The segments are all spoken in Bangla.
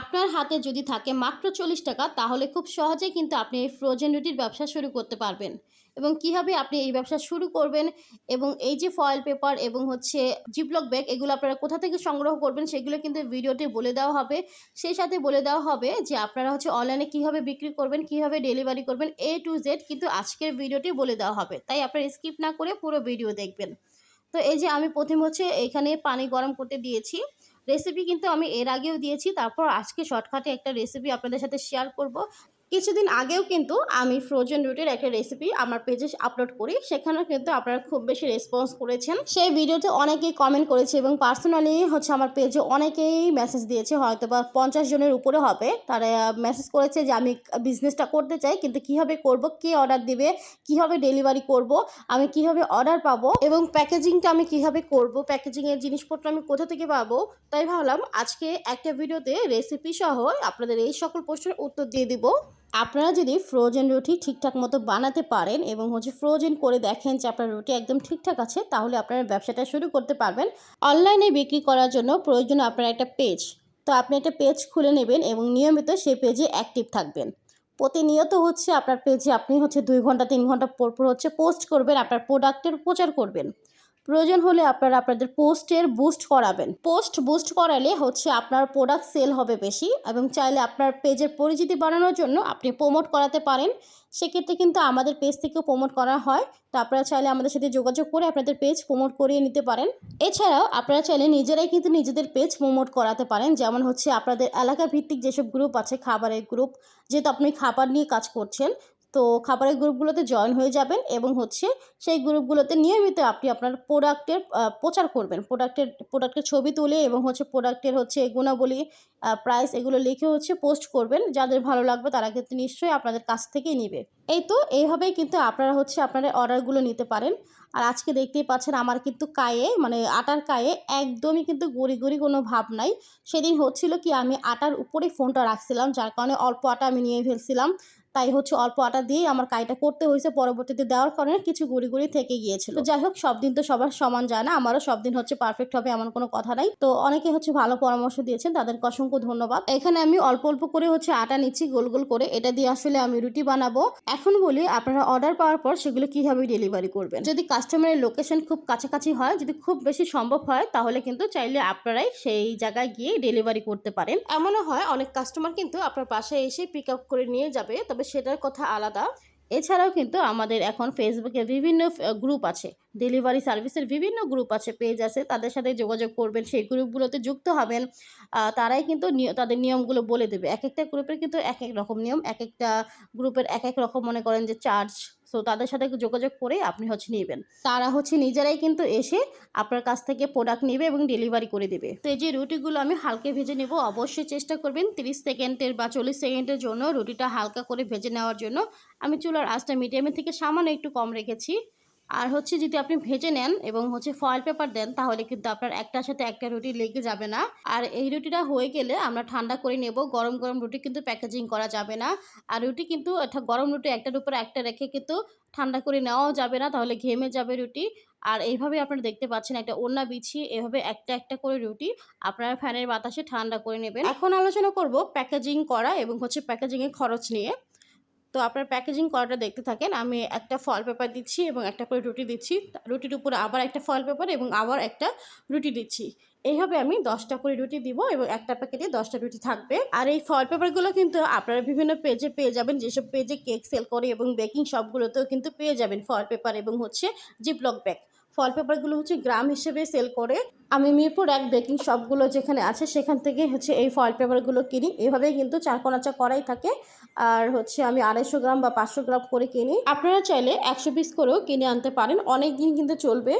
আপনার হাতে যদি থাকে মাত্র চল্লিশ টাকা, তাহলে খুব সহজেই কিন্তু আপনি এই ফ্রোজেন রুটির ব্যবসা শুরু করতে পারবেন। এবং কীভাবে আপনি এই ব্যবসা শুরু করবেন এবং এই যে ফয়েল পেপার এবং হচ্ছে জিপলক ব্যাগ এগুলো আপনারা কোথা থেকে সংগ্রহ করবেন সেগুলো কিন্তু ভিডিওতে বলে দেওয়া হবে। সেই সাথে বলে দেওয়া হবে যে আপনারা হচ্ছে অনলাইনে কীভাবে বিক্রি করবেন, কীভাবে ডেলিভারি করবেন এ টু জেড কিন্তু আজকের ভিডিওটি বলে দেওয়া হবে। তাই আপনারা স্কিপ না করে পুরো ভিডিও দেখবেন। তো এই যে আমি প্রথম হচ্ছে এখানে পানি গরম করতে দিয়েছি। রেসিপি কিন্তু আমি এর আগেও দিয়েছি। তারপর আজকে শর্টকাটে একটা রেসিপি আপনাদের সাথে শেয়ার করব। কিছুদিন আগেও কিন্তু আমি ফ্রোজেন রুটির একটা রেসিপি আমার পেজে আপলোড করি। সেখানেও কিন্তু আপনারা খুব বেশি রেসপন্স করেছেন। সেই ভিডিওতে অনেকেই কমেন্ট করেছে এবং পার্সোনালি হচ্ছে আমার পেজে অনেকেই মেসেজ দিয়েছে হয়তো বা পঞ্চাশ জনের উপরে হবে। তারা মেসেজ করেছে যে, আমি বিজনেসটা করতে চাই, কিন্তু কীভাবে করব, কে অর্ডার দিবে, কীভাবে ডেলিভারি করব, আমি কীভাবে অর্ডার পাবো এবং প্যাকেজিংটা আমি কীভাবে করব প্যাকেজিংয়ের জিনিসপত্র আমি কোথা থেকে পাবো? তাই ভাবলাম আজকে একটা ভিডিওতে রেসিপি সহ আপনাদের এই সকল প্রশ্নের উত্তর দিয়ে দিব। আপনারা যদি ফ্রোজেন রুটি ঠিকঠাক মতো বানাতে পারেন এবং হচ্ছে ফ্রোজেন করে দেখেন যে আপনার রুটি একদম ঠিকঠাক আছে, তাহলে আপনারা ব্যবসাটা শুরু করতে পারবেন। অনলাইনে বিক্রি করার জন্য প্রয়োজন আপনার একটা পেজ তো আপনি একটা পেজ খুলে নেবেন এবং নিয়মিত সেই পেজে অ্যাক্টিভ থাকবেন। প্রতিনিয়ত হচ্ছে আপনার পেজে আপনি হচ্ছে দুই ঘণ্টা, তিন ঘণ্টা পর পর হচ্ছে পোস্ট করবেন, আপনার প্রোডাক্টের প্রচার করবেন। প্রয়োজন হলে আপনারা আপনাদের পোস্টের বুস্ট করাবেন। পোস্ট বুস্ট করালে হচ্ছে আপনার প্রোডাক্ট সেল হবে বেশি এবং চাইলে আপনার পেজের পরিচিতি বাড়ানোর জন্য আপনি প্রমোট করাতে পারেন। সেক্ষেত্রে কিন্তু আমাদের পেজ থেকেও প্রমোট করা হয়। তো আপনারা চাইলে আমাদের সাথে যোগাযোগ করে আপনাদের পেজ প্রমোট করিয়ে নিতে পারেন। এছাড়াও আপনারা চাইলে নিজেরাই কিন্তু নিজেদের পেজ প্রমোট করাতে পারেন। যেমন হচ্ছে আপনাদের এলাকা ভিত্তিক যেসব গ্রুপ আছে, খাবারের গ্রুপ যেহেতু আপনি খাবার নিয়ে কাজ করছেন তো খাবারের গ্রুপগুলোতে জয়েন হয়ে যাবেন এবং হচ্ছে সেই গ্রুপগুলোতে নিয়মিত আপনি আপনার প্রোডাক্টের প্রচার করবেন। প্রোডাক্টের প্রোডাক্টের ছবি তুলে এবং হচ্ছে প্রোডাক্টের হচ্ছে গুণাবলী প্রাইস এগুলো লিখে হচ্ছে পোস্ট করবেন। যাদের ভালো লাগবে তারা কিন্তু নিশ্চয়ই আপনাদের কাছ থেকেই নেবে। এই তো, এইভাবেই কিন্তু আপনারা হচ্ছে আপনারা অর্ডারগুলো নিতে পারেন। আর আজকে দেখতেই পাচ্ছেন আমার কিন্তু কায়ে মানে আটার কায়ে একদমই কিন্তু গড়ি গড়ি কোনো ভাব নাই। সেদিন হচ্ছিল কি আমি আটার উপরে ফোনটা রাখছিলাম, যার কারণে অল্প আটা আমি নিয়ে ফেলছিলাম। তাই হচ্ছে অল্প আটা দিয়েই আমার কাইটা করতে হয়েছে। পরবর্তীতে দেওয়ার কারণে কিছু গুড়ি গুড়ি থেকে গিয়েছিল। যাই হোক, সব দিন তো সবার সমান যায় না। আমারও সব দিন হচ্ছে পারফেক্ট হবে এমন কোনো কথা নাই। তো অনেকে হচ্ছে ভালো পরামর্শ দিয়েছেন, তাদেরকে অসংখ্য ধন্যবাদ। এখানে আমি অল্প অল্প করে হচ্ছে আটা নিচ্ছি, গোল গোল করে। এটা দিয়ে আসলে আমি রুটি বানাবো। এখন বলি, আপনারা অর্ডার পাওয়ার পর সেগুলো কীভাবে ডেলিভারি করবেন? যদি কাস্টমারের লোকেশন খুব কাছাকাছি হয়, যদি খুব বেশি সম্ভব হয়, তাহলে কিন্তু চাইলে আপনারাই সেই জায়গায় গিয়ে ডেলিভারি করতে পারেন। এমনও হয়, অনেক কাস্টমার কিন্তু আপনার বাসায় এসে পিক আপ করে নিয়ে যাবে। তবে সেটার কথা আলাদা। এছাড়াও কিন্তু আমাদের এখন ফেসবুকে বিভিন্ন গ্রুপ আছে। ডেলিভারি সার্ভিসের বিভিন্ন গ্রুপ আছে পেজ আছে, তাদের সাথে যোগাযোগ করবেন। সেই গ্রুপগুলোতে যুক্ত হবেন। তারাই কিন্তু তাদের নিয়মগুলো বলে দেবে। এক একটা গ্রুপের কিন্তু এক এক রকম নিয়ম এক একটা গ্রুপের এক এক রকম মনে করেন যে চার্জ সো তাদের সাথে যোগাযোগ করে আপনি হচ্ছে নেবেন। তারা হচ্ছে নিজেরাই কিন্তু এসে আপনার কাছ থেকে প্রোডাক্ট নেবে এবং ডেলিভারি করে দেবে। তো এই যে রুটিগুলো আমি হালকা ভেজে নেব, অবশ্যই চেষ্টা করবেন তিরিশ সেকেন্ডের বা চল্লিশ সেকেন্ডের জন্য রুটিটা হালকা করে ভেজে নেওয়ার জন্য। আমি চুলার আঁচটা মিডিয়ামের থেকে সামান্য একটু কম রেখেছি। আর হচ্ছে যদি আপনি ভেজে নেন এবং হচ্ছে ফয়েল পেপার দেন, তাহলে কিন্তু আপনার একটার সাথে একটা রুটি লেগে যাবে না। আর এই রুটিটা হয়ে গেলে আমরা ঠান্ডা করে নেব। গরম গরম রুটি কিন্তু প্যাকেজিং করা যাবে না। আর রুটি কিন্তু একটা গরম রুটি একটার উপর একটা রেখে কিন্তু ঠান্ডা করে নেওয়াও যাবে না, তাহলে ঘেমে যাবে রুটি। আর এইভাবে আপনারা দেখতে পাচ্ছেন একটা ওড়না বিছিয়ে এভাবে একটা একটা করে রুটি আপনারা ফ্যানের বাতাসে ঠান্ডা করে নেবেন। এখন আলোচনা করব প্যাকেজিং করা এবং হচ্ছে প্যাকেজিংয়ের খরচ নিয়ে। তো আপনার প্যাকেজিং করাটা দেখতে থাকেন। আমি একটা ফল পেপার দিচ্ছি এবং একটা করে রুটি দিচ্ছি। রুটির উপরে আবার একটা ফল পেপার এবং আবার একটা রুটি দিচ্ছি। এইভাবে আমি দশটা করে রুটি দিব এবং একটা প্যাকেটে দশটা রুটি থাকবে। আর এই ফল পেপারগুলো কিন্তু আপনারা বিভিন্ন পেজে পেয়ে যাবেন। যেসব পেজে কেক সেল করে এবং বেকিং সবগুলোতেও কিন্তু পেয়ে যাবেন ফল পেপার এবং হচ্ছে জিপলক ব্যাগ ফল পেপারগুলো হচ্ছে গ্রাম হিসেবে সেল করে। আমি মিরপুর এক বেকিং শপগুলো যেখানে আছে, সেখান থেকে হচ্ছে এই ফয়েল পেপারগুলো কিনি। এভাবেই কিন্তু চার কোনাচা করাই থাকে। আর হচ্ছে আমি আড়াইশো গ্রাম বা পাঁচশো গ্রাম করে কিনি। আপনারা চাইলে একশো পিস করেও কিনে আনতে পারেন। অনেক দিন কিন্তু চলবে।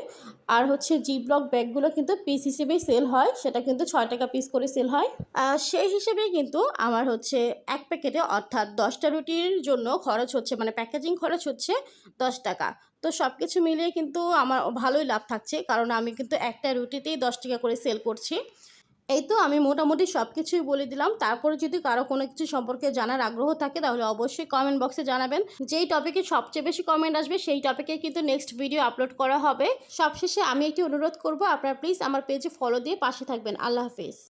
আর হচ্ছে জি ব্লক ব্যাগগুলো কিন্তু পিস হিসেবেই সেল হয়। সেটা কিন্তু ছয় টাকা পিস করে সেল হয়। সেই হিসেবে কিন্তু আমার হচ্ছে এক প্যাকেটে অর্থাৎ দশটা রুটির জন্য খরচ হচ্ছে মানে প্যাকেজিং খরচ হচ্ছে দশ টাকা। তো সব কিছু মিলিয়ে কিন্তু আমার ভালোই লাভ থাকছে। কারণ আমি কিন্তু একটা রুটিতেই দশ টাকা করে সেল করছি। এই তো আমি মোটামুটি সব কিছুই বলে দিলাম। তারপরে যদি কারও কোনো কিছু সম্পর্কে জানার আগ্রহ থাকে, তাহলে অবশ্যই কমেন্ট বক্সে জানাবেন। যেই টপিকে সবচেয়ে বেশি কমেন্ট আসবে, সেই টপিকে কিন্তু নেক্সট ভিডিও আপলোড করা হবে। সবশেষে আমি একটি অনুরোধ করব, আপনারা প্লিজ আমার পেজে ফলো দিয়ে পাশে থাকবেন। আল্লাহ হাফিজ।